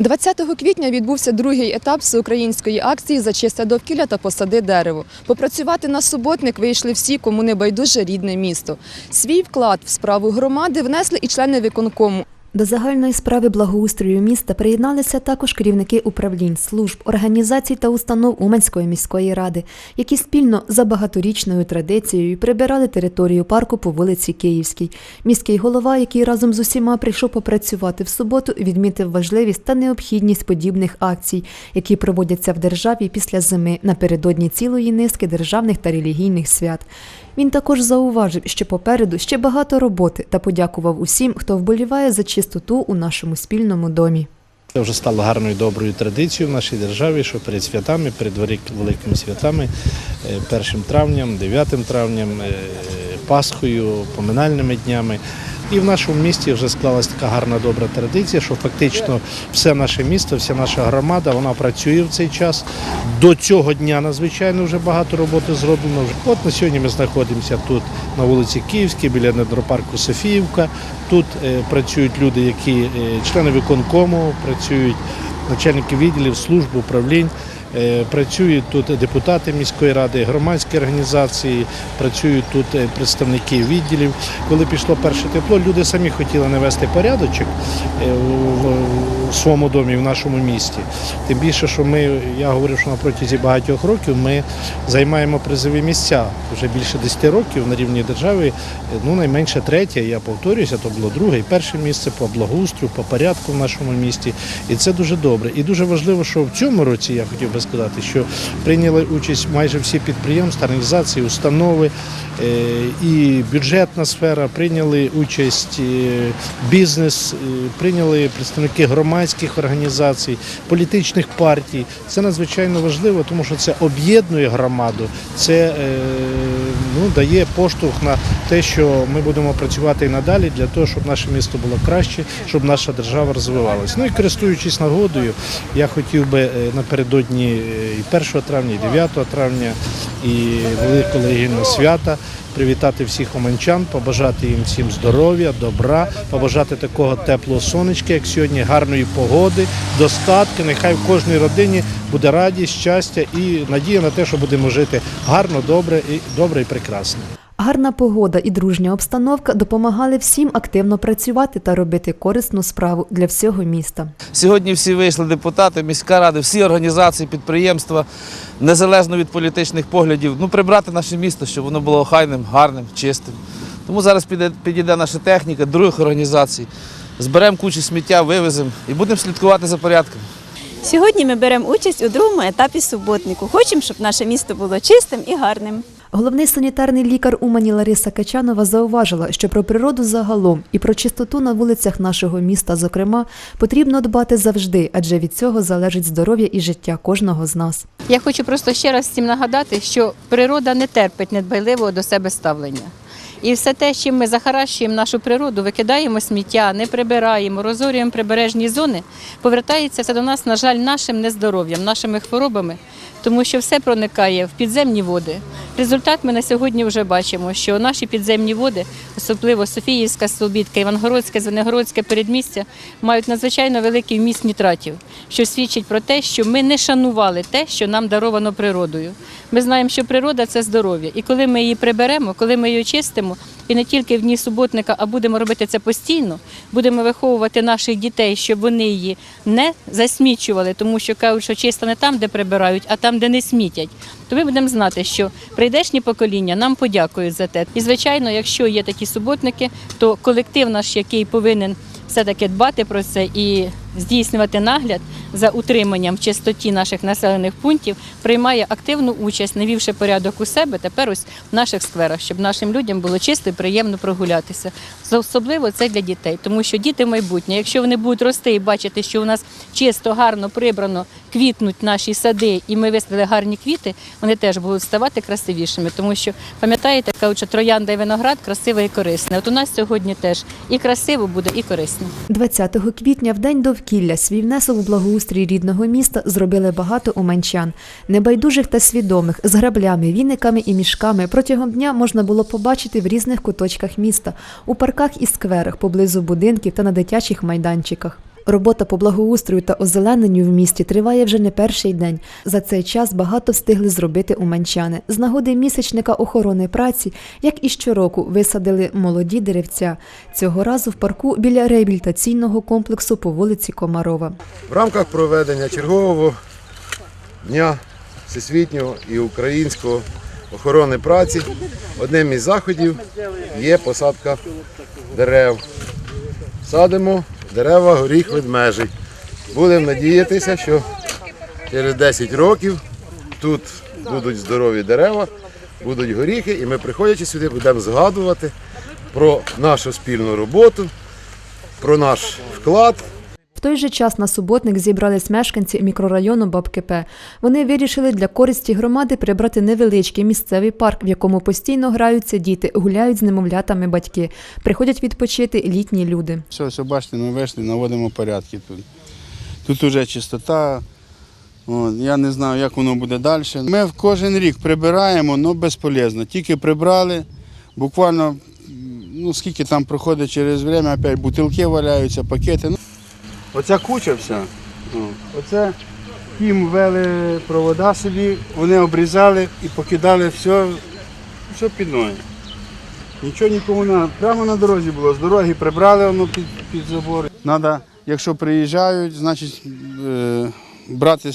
20 квітня відбувся другий етап всеукраїнської акції за чисте довкілля та посади дерево. Попрацювати на суботник вийшли всі, кому не байдуже рідне місто. Свій вклад в справу громади внесли і члени виконкому. До загальної справи благоустрою міста приєдналися також керівники управлінь, служб, організацій та установ Уманської міської ради, які спільно за багаторічною традицією прибирали територію парку по вулиці Київській. Міський голова, який разом з усіма прийшов попрацювати в суботу, відмітив важливість та необхідність подібних акцій, які проводяться в державі після зими напередодні цілої низки державних та релігійних свят. Він також зауважив, що попереду ще багато роботи та подякував усім, хто вболіває за чистоту у нашому спільному домі. Це вже стало гарною доброю традицією в нашій державі, що перед святами, перед великими святами, першим 1 травням, 9 травням, е, Пасхою, поминальними днями. І в нашому місті вже склалась така гарна добра традиція, що фактично все наше місто, вся наша громада, вона працює в цей час. До цього дня надзвичайно вже багато роботи зроблено. От на сьогодні ми знаходимося тут на вулиці Київській, біля недропарку Софіївка. Тут е, працюють люди, які е, члени виконкому, працюють начальники відділів, служб, управлінь. Е, Працюють тут депутати міської ради, громадські організації, працюють тут е, представники відділів. Коли пішло перше тепло, люди самі хотіли навести порядочок е, своєму домі, в нашому місті. Тим більше, що ми, я говорив, що на протязі багатьох років ми займаємо призові місця. Вже більше 10 років на рівні держави, ну найменше третє, я повторююся, то було друге і перше місце по благоустрою, по порядку в нашому місті. І це дуже добре. І дуже важливо, що в цьому році я хотів би сказати, що прийняли участь майже всі підприємства, організації, установи е, і бюджетна сфера, прийняли участь е, бізнес, е, прийняли представники громадських організацій, політичних партій. Це надзвичайно важливо, тому що це об'єднує громаду, це е, ну, дає поштовх на те, що ми будемо працювати і надалі для того, щоб наше місто було краще, щоб наша держава розвивалась. Ну і користуючись нагодою, я хотів би е, напередодні е, і 1 травня, і 9 травня, і Великого Легійного свята привітати всіх оманчан, побажати їм всім здоров'я, добра, побажати такого теплого сонечка, як сьогодні, гарної погоди, достатки. Нехай в кожній родині буде радість, щастя і надія на те, що будемо жити гарно, добре і добре і прекрасно. Гарна погода і дружня обстановка допомагали всім активно працювати та робити корисну справу для всього міста. Сьогодні всі вийшли депутати, міська рада, всі організації, підприємства, незалежно від політичних поглядів, ну прибрати наше місто, щоб воно було охайним, гарним, чистим. Тому зараз піде, підійде наша техніка, других організацій. Зберемо кучу сміття, вивеземо і будемо слідкувати за порядком. Сьогодні ми беремо участь у другому етапі суботнику. Хочемо, щоб наше місто було чистим і гарним. Головний санітарний лікар Умані Лариса Качанова зауважила, що про природу загалом і про чистоту на вулицях нашого міста, зокрема, потрібно дбати завжди, адже від цього залежить здоров'я і життя кожного з нас. Я хочу просто ще раз всім нагадати, що природа не терпить недбайливого до себе ставлення. І все те, чим ми захаращуємо нашу природу, викидаємо сміття, не прибираємо, розорюємо прибережні зони, повертається це до нас, на жаль, нашим нездоров'ям, нашими хворобами, тому що все проникає в підземні води. Результат ми на сьогодні вже бачимо, що наші підземні води, особливо Софіївська, Слобідка, Івангородське, Звенигородське передмістя, мають надзвичайно великий вміст нітратів, що свідчить про те, що ми не шанували те, що нам даровано природою. Ми знаємо, що природа це здоров'я, і коли ми її приберемо, коли ми її очистимо, і не тільки в дні суботника, а будемо робити це постійно, будемо виховувати наших дітей, щоб вони її не засмічували, тому що кажуть, що чисто не там, де прибирають, а там, де не смітять. То ми будемо знати, що прийдешні покоління нам подякують за те. І звичайно, якщо є такі суботники, то колектив наш, який повинен все-таки дбати про це і здійснювати нагляд за утриманням в чистоті наших населених пунктів, приймає активну участь, навівши порядок у себе тепер ось в наших скверах, щоб нашим людям було чисто і приємно прогулятися. Особливо це для дітей, тому що діти майбутнє, якщо вони будуть рости і бачити, що у нас чисто, гарно прибрано, квітнуть наші сади, і ми висадили гарні квіти, вони теж будуть ставати красивішими, тому що пам'ятаєте, кажуть, що троянда і виноград красиве і корисне. От у нас сьогодні теж і красиво буде, і корисно. 20 квітня, в день довкілля, свій внесок у благоустрій рідного міста зробили багато уманчан, небайдужих та свідомих, з граблями, віниками і мішками. Протягом дня можна було побачити в різних куточках міста, у парках і скверах, поблизу будинків та на дитячих майданчиках. Робота по благоустрою та озелененню в місті триває вже не перший день. За цей час багато встигли зробити уманчани. З нагоди місячника охорони праці, як і щороку, висадили молоді деревця. Цього разу в парку біля реабілітаційного комплексу по вулиці Комарова. В рамках проведення чергового дня всесвітнього і українського охорони праці одним із заходів є посадка дерев. Садимо дерева горіх ведмежий. Будемо надіятися, що через 10 років тут будуть здорові дерева, будуть горіхи, і ми, приходячи сюди, будемо згадувати про нашу спільну роботу, про наш вклад. В той же час на суботник зібрались мешканці мікрорайону Бабки П. Вони вирішили для користі громади прибрати невеличкий місцевий парк, в якому постійно граються діти, гуляють з немовлятами батьки, приходять відпочити літні люди. Все, все, бачите, ми вийшли, наводимо порядки тут. Тут вже чистота. От, я не знаю, як воно буде далі. Ми кожен рік прибираємо, але безполезно. Тільки прибрали, буквально, ну скільки там проходить через время, опять бутилки валяються, пакети. Ну, оця куча вся. о, Оце їм ввели провода собі, вони обрізали і покидали все, все під ноги. Нічого нікому не прямо на дорозі було. З дороги прибрали воно під, під забор. Треба, якщо приїжджають, значить е, брати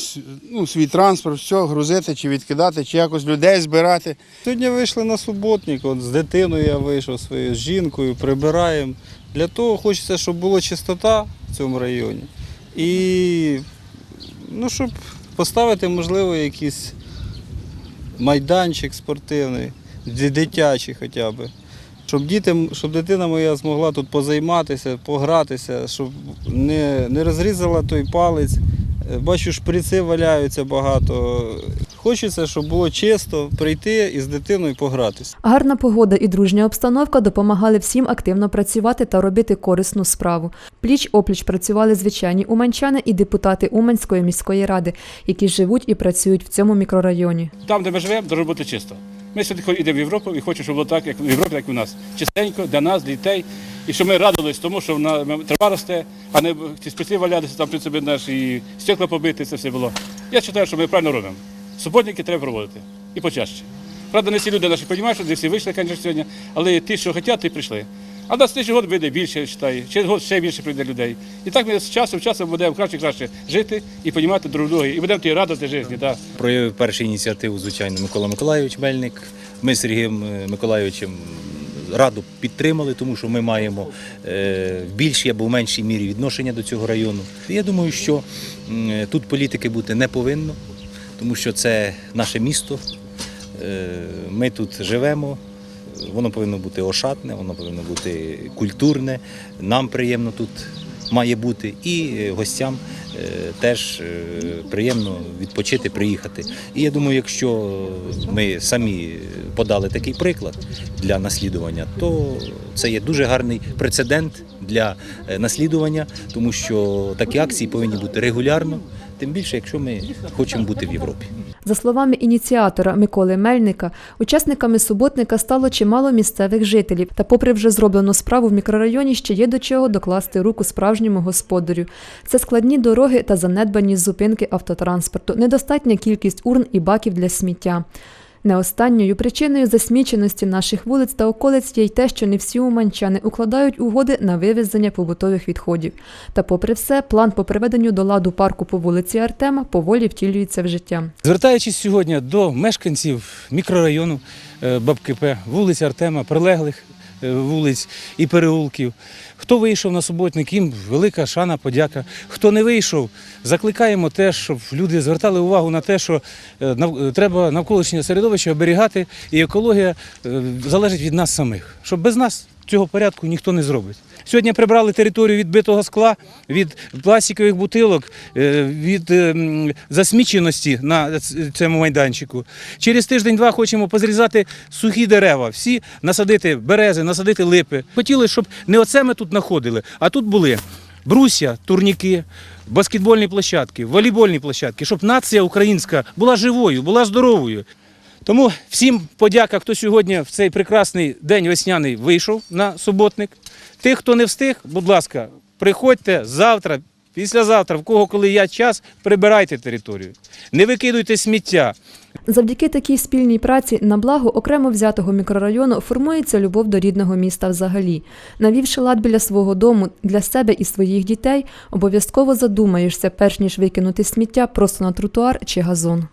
ну, свій транспорт, все, грузити чи відкидати, чи якось людей збирати. Сьогодні вийшли на суботник, от з дитиною я вийшов своєю, з жінкою, прибираємо. Для того хочеться, щоб була чистота цьому районі. І ну, щоб поставити, можливо, якийсь майданчик спортивний, дитячий хоча б. Щоб, діти, щоб дитина моя змогла тут позайматися, погратися, щоб не, не розрізала той палець. Е, Бачу, шприци валяються багато. Хочеться, щоб було чисто прийти і з дитиною погратися. Гарна погода і дружня обстановка допомагали всім активно працювати та робити корисну справу. Пліч опліч працювали звичайні уманчани і депутати Уманської міської ради, які живуть і працюють в цьому мікрорайоні. Там, де ми живемо, має бути чисто. Ми сьогодні йдемо в Європу і хочемо, щоб було так, як в Європі, як у нас. Чистенько для нас, для дітей. І щоб ми радились тому, що на трава росте, а не ті спеці валятися, там під собі наш і стекла побити, це все було. Я вважаю, що ми правильно робимо. Суботники треба проводити. І почаще. Правда, не всі люди наші розуміють, що не всі вийшли, звісно, сьогодні, але ті, що хочуть, ті прийшли. А на слідчий год вийде більше, я. Через год ще більше прийде людей. І так ми з часу в часу будемо краще краще жити і розуміти друг друга. І будемо ті радити житті. Да. проявив першу ініціативу, звичайно, Микола Миколайович Мельник. Ми з Сергієм е, Миколайовичем раду підтримали, тому що ми маємо е, в більшій або в меншій мірі відношення до цього району. Я думаю, що м, тут політики бути не повинно, тому що це наше місто. Е, Ми тут живемо. Воно повинно бути ошатне, воно повинно бути культурне. Нам приємно тут має бути, і е, гостям е, теж приємно відпочити, приїхати. І я думаю, якщо ми самі подали такий приклад для наслідування, то це є дуже гарний прецедент для наслідування, тому що такі акції повинні бути регулярно, тим більше, якщо ми хочемо бути в Європі. За словами ініціатора Миколи Мельника, учасниками суботника стало чимало місцевих жителів. Та, попри вже зроблену справу в мікрорайоні, ще є до чого докласти руку справжньому господарю. Це складні дороги та занедбані зупинки автотранспорту, недостатня кількість урн і баків для сміття. Не останньою причиною засміченості наших вулиць та околиць є й те, що не всі уманчани укладають угоди на вивезення побутових відходів. Та, попри все, план по приведенню до ладу парку по вулиці Артема поволі втілюється в життя. Звертаючись сьогодні до мешканців мікрорайону Бабкипе, Бабки П, вулиць Артема, прилеглих е, вулиць і переулків. Хто вийшов на суботник, їм велика шана, подяка. Хто не вийшов, закликаємо теж, щоб люди звертали увагу на те, що е, е, треба навколишнє середовище оберігати, і екологія е, залежить від нас самих. Щоб без нас цього порядку ніхто не зробить. Сьогодні прибрали територію від битого скла, від пластикових бутилок, е, від е, засміченості на цьому майданчику. Через тиждень-два хочемо позрізати сухі дерева, всі насадити берези, насадити липи. Хотіли, щоб не оце ми тут знаходили, а тут були брусья, турніки, баскетбольні площадки, волейбольні площадки, щоб нація українська була живою, була здоровою. Тому всім подяка, хто сьогодні в цей прекрасний день весняний вийшов на суботник. Тих, хто не встиг, будь ласка, приходьте завтра післязавтра, в кого коли є час, прибирайте територію. Не викидуйте сміття. Завдяки такій спільній праці на благо окремо взятого мікрорайону формується любов до рідного міста взагалі. Навівши лад біля свого дому для себе і своїх дітей, обов'язково задумаєшся, перш ніж викинути сміття просто на тротуар чи газон.